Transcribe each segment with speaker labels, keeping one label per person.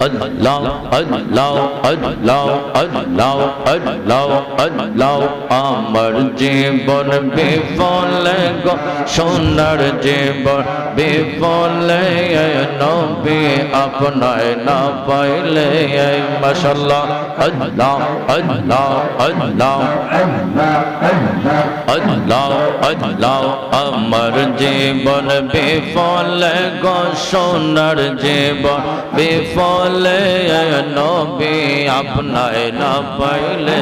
Speaker 1: আল্লাহ আল্লাহ আল্লাহ আল্লাহ আল্লাহ আল্লাহ আমার জীবন বিফলে গো সোনার জীবন বিফলে নবী আপনায় না পাইলে মাশাল্লাহ আল্লাহ আল্লাহ আল্লাহ আল্লাহ আল্লাহ আমার জীবন বিফলে গো সোনার জীবন বিফলে নবী আপনায় না পাইলে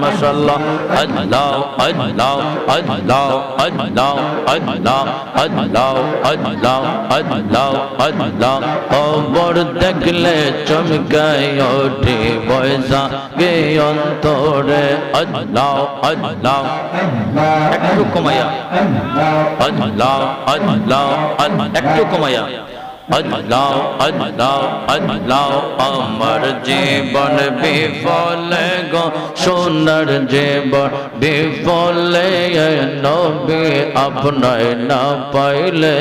Speaker 1: মাশাল্লাহ আল্লাহ আল্লাহ আল্লাহ আল্লাহ আল্লাহ আল্লাহ আল্লাহ আল্লাহ আল্লাহ খবর দেখলে চমকায় ওঠে বয়সা গে অন্তরে আল্লাহ আল্লাহ একটু কমাইয়া আল্লাহ আল্লাহ আল্লাহ একটু কমাইয়া আল্লাহ আল্লাহ আল্লাহ, আমার জীবন বিফলে গো, সোনার জীবন বিফলে নবী, আপনায় না পাইলে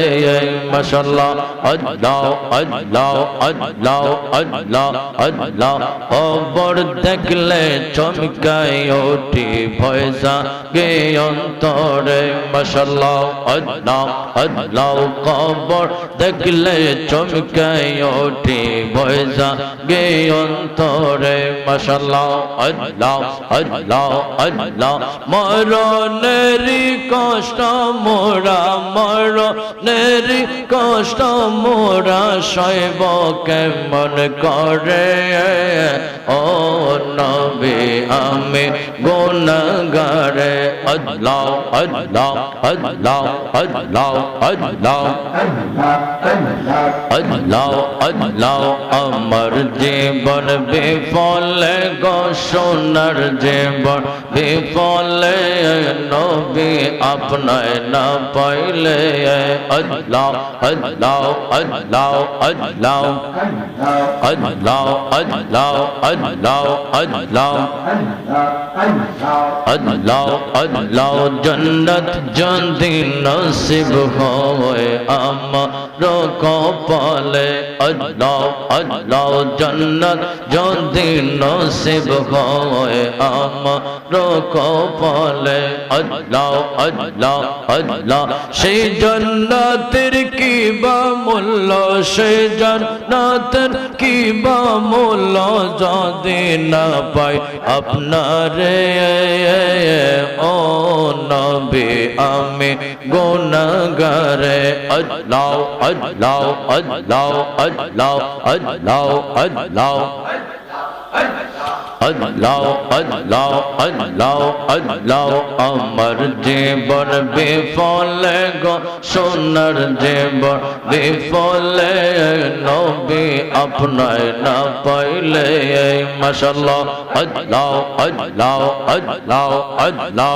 Speaker 1: মাশাল্লাহ আল্লাহ আল্লাহ আল্লাহ আল্লাহ আল্লাহ, খবর দেখলে চমকায় ওঠি ভয়সা গে অন্তরে মাশাল্লাহ আল্লাহ আল্লাহ, খবর দেখলে চমকায় ওঠে বয়সা গে অন্তরে, মাশাল্লাহ, আল্লাহ আল্লাহ আল্লাহ। মরণেরই কষ্ট মোরা, মরণেরই কষ্ট মোরা শৈব কেমন করে? ও নবী, আমি গুণগারে আল্লাহ আল্লাহ আল্লাহ আল্লাহ আল্লাহ আল্লাহ। আল্লাহ আমার জীবন বিফলে গো সোনার জীবন বিফলে নবী আপনায় না পাইলে আল্লাহ আল্লাহ আল্লাহ আল্লাহ আল্লাহ আল্লাহ আল্লাহ আল্লাহ আল্লাহ আল্লাহ জন্নত যদি নসিব হয় আমার কপালে আল্লাহ আল্লাহ জন্নত যদি নসিব হয় আমার কপালে আল্লাহ আল্লাহ আল্লাহ। সেই জন্নতের কি বা মূল্য? সেই জন্নতের কি বা মূল্য? যদি না পাই আপনারে গুণাগারে। আল্লাহ আল্লাহ আল্লাহ আল্লাহ আল্লাহ আল্লাহ। আল্লাহ আল্লাহ আল্লাহ আল্লাহ, আমার জীবন বিফলে গো, সোনার জীবন বিফলে নবী আপনায় না পাইলে মাশাল্লাহ আল্লাহ আল্লাহ আল্লাহ আল্লাহ।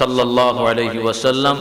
Speaker 1: صلى الله عليه وسلم.